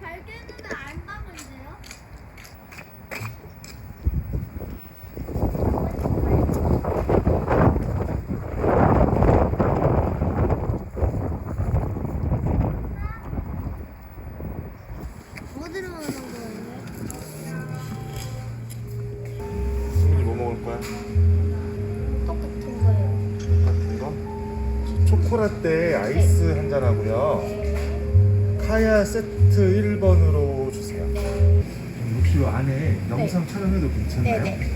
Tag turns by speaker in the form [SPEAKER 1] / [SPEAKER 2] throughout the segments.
[SPEAKER 1] 발견했는데 안 가는데요? 어디로 가는 거예요?
[SPEAKER 2] 승민이 뭐 먹을 거야?
[SPEAKER 1] 똑같은 거예요.
[SPEAKER 2] 같은 거? 저 초코라떼 아이스 한 잔 하고요. 카야 세트 1번으로 주세요. 혹시 이 안에 영상 촬영해도 괜찮나요?
[SPEAKER 1] 네 네.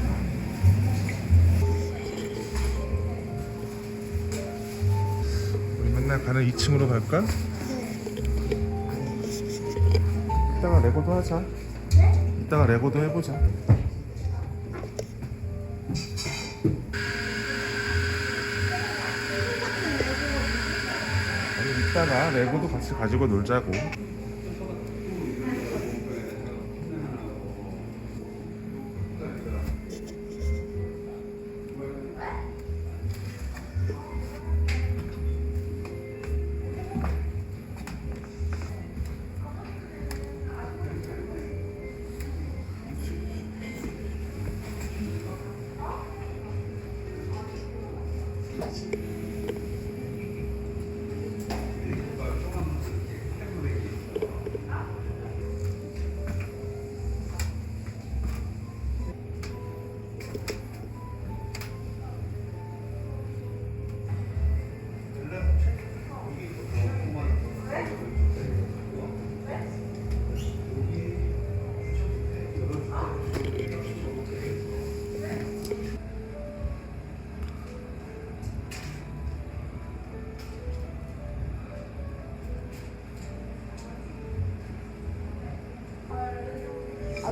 [SPEAKER 2] 우리 맨날 가는 2층으로 갈까? 이따가 레고도 하자. 이따가 레고도 해보자. 이따가 레고도 같이 가지고 놀자고.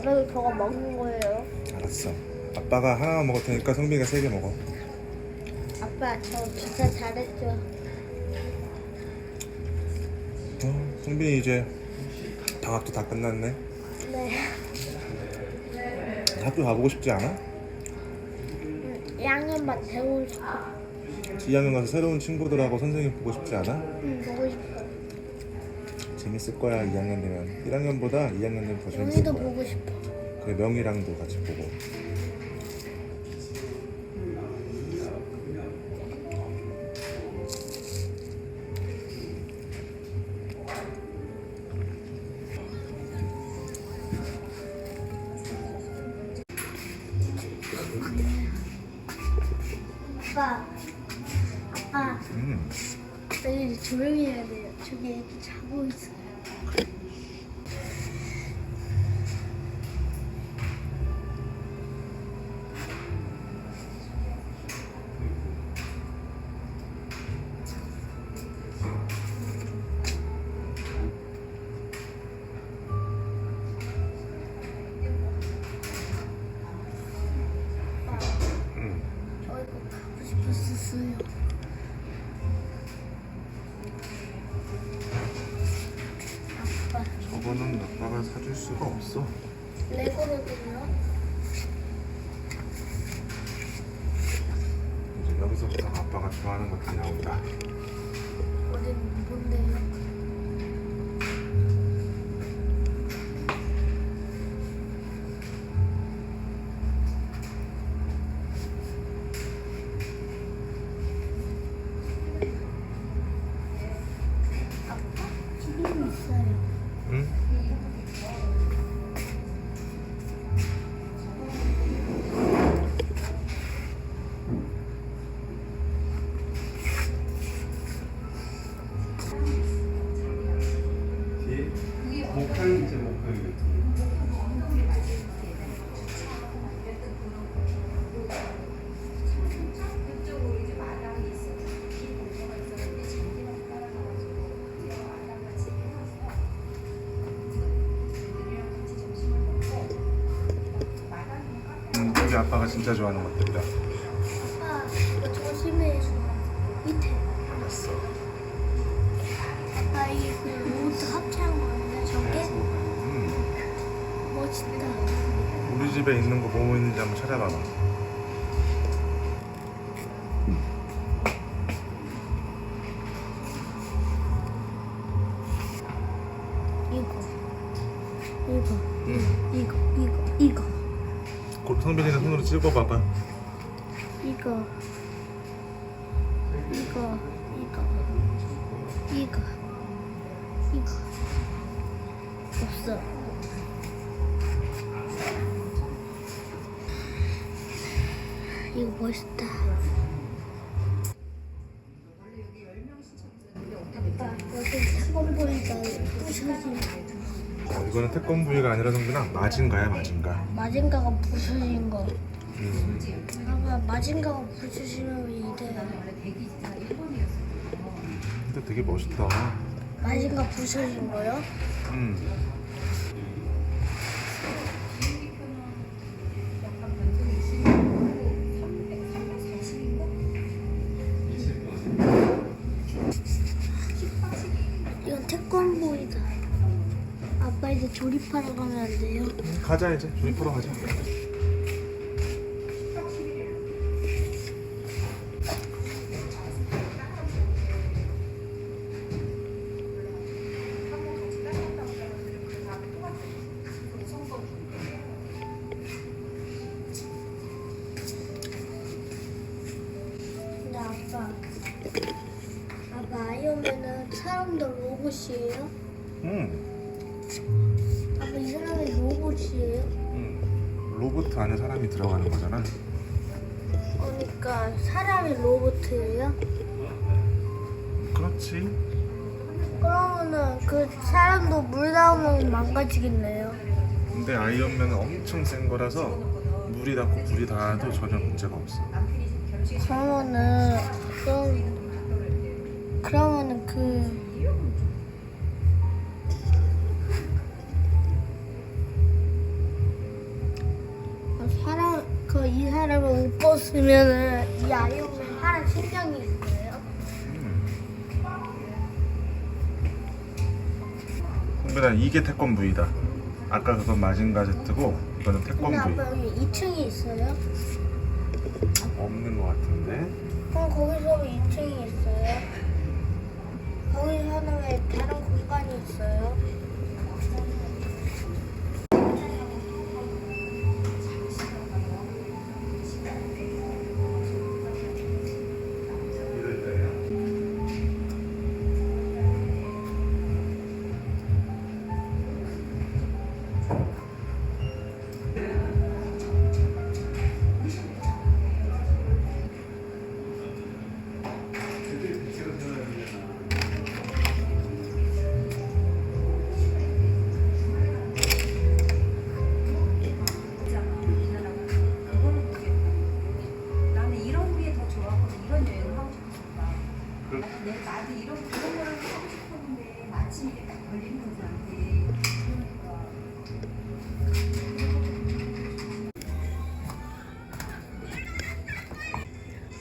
[SPEAKER 1] 아빠도 저거 먹는 거예요?
[SPEAKER 2] 알았어. 아빠가 하나 먹을 테니까 성빈이가 세 개 먹어.
[SPEAKER 1] 아빠 저 진짜 잘했죠?
[SPEAKER 2] 어, 성빈이 이제 방학도 다 끝났네.
[SPEAKER 1] 네.
[SPEAKER 2] 학교 가보고 싶지 않아?
[SPEAKER 1] 양념만 배우고 싶어.
[SPEAKER 2] 2학년 가서 새로운 친구들하고 선생님 보고 싶지 않아?
[SPEAKER 1] 응, 보고 싶어.
[SPEAKER 2] 재밌을 거야 2학년 되면 1학년보다 2학년 되면 더 재밌을
[SPEAKER 1] 영희도
[SPEAKER 2] 거야
[SPEAKER 1] 보고 싶어.
[SPEAKER 2] 그래 명이랑도 같이 보고
[SPEAKER 1] 아빠, 아빠,
[SPEAKER 2] 음.
[SPEAKER 1] 빨리 조용히 해야 돼요. 저기 애기 자고 있어 Thank you.
[SPEAKER 2] 저거는 아빠가 사줄 수가 없어
[SPEAKER 1] 레고로든요?
[SPEAKER 2] 이제 여기서부터 아빠가 좋아하는 것들이 나온다 아빠가 진짜 좋아하는 것들이다
[SPEAKER 1] 아빠, 이거 조심해. 밑에.
[SPEAKER 2] 알았어
[SPEAKER 1] 아빠, 이게 그 로드 합체한 거였네, 저게?
[SPEAKER 2] 음,
[SPEAKER 1] 멋있다.
[SPEAKER 2] 우리 집에 있는 거뭐 있는지 한번 찾아봐봐
[SPEAKER 1] 이거.
[SPEAKER 2] 손으로 찍어 봐봐.
[SPEAKER 1] 이거. 이거. 이거. 이거. 이거. 없어. 이거 멋있다
[SPEAKER 2] 이거는 태권브이가 아니라 성준아 마징가야 마징가.
[SPEAKER 1] 마징가가 부서진 거
[SPEAKER 2] 음.
[SPEAKER 1] 아빠 마징가가 부서지면 이래
[SPEAKER 2] 근데 되게 멋있다.
[SPEAKER 1] 마징가 부서진 거요?
[SPEAKER 2] 음.
[SPEAKER 1] 이제 조립하러 가면 안 돼요?
[SPEAKER 2] 가자 이제 조립하러 가자.
[SPEAKER 1] 근데 아빠, 아빠 아이언맨은 사람도 로봇이에요?
[SPEAKER 2] 음.
[SPEAKER 1] 아빠 이 사람이 로봇이에요?
[SPEAKER 2] 음. 로봇 안에 사람이 들어가는 거잖아.
[SPEAKER 1] 그러니까 사람이 로봇이에요?
[SPEAKER 2] 그렇지.
[SPEAKER 1] 그러면은 그 사람도 물 나오면 망가지겠네요.
[SPEAKER 2] 근데 아이언맨은 엄청 센 거라서 물이 닿고 불이 닿아도 전혀 문제가 없어.
[SPEAKER 1] 그러면은 그럼 그러면은 그그 이 사람을 못 벗으면은 이 아이언맨 하는 신경이 있어요.
[SPEAKER 2] 성빈아 이게 태권브이다. 아까 그건 마징가 제트고 이거는
[SPEAKER 1] 근데
[SPEAKER 2] 태권브이.
[SPEAKER 1] 아빠 여기 2층이 있어요?
[SPEAKER 2] 없는 것 같은데.
[SPEAKER 1] 그럼 거기서 2층이 있어요? 거기서는 왜 다른 공간이 있어요?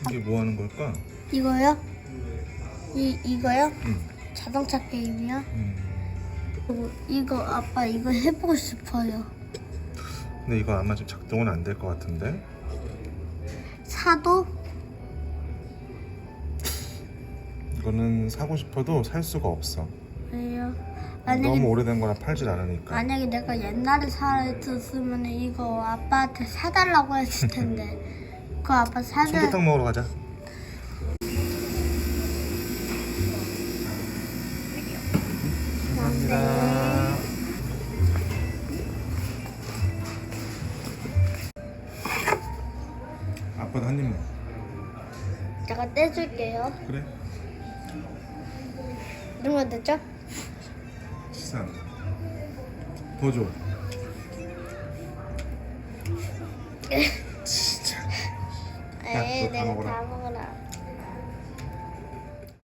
[SPEAKER 3] 이게
[SPEAKER 2] 뭐 하는 걸까?
[SPEAKER 1] 이거요? 이 이거요?
[SPEAKER 2] 응.
[SPEAKER 1] 자동차 게임이요?
[SPEAKER 2] 음.
[SPEAKER 1] 그리고 이거 아빠 이거 해보고 싶어요.
[SPEAKER 2] 근데 이거 아마 지금 작동은 안 될 것 같은데.
[SPEAKER 1] 사도?
[SPEAKER 2] 이거는 사고 싶어도 살 수가 없어.
[SPEAKER 1] 왜요? 만약에
[SPEAKER 2] 너무 오래된 거라 팔질 않으니까.
[SPEAKER 1] 만약에 내가 옛날에 살았으면 이거 아빠한테 사달라고 했을 텐데 그 아빠 사달
[SPEAKER 2] 소개탕 먹으러 가자. 감사합니다. 아빠도 한 입만.
[SPEAKER 1] 제가 떼줄게요.
[SPEAKER 2] 그래.
[SPEAKER 1] 이러면 되죠?
[SPEAKER 2] 시산. 더 줘.
[SPEAKER 1] 에이
[SPEAKER 2] 너다
[SPEAKER 1] 내가
[SPEAKER 2] 먹어라.
[SPEAKER 1] 다 먹어라.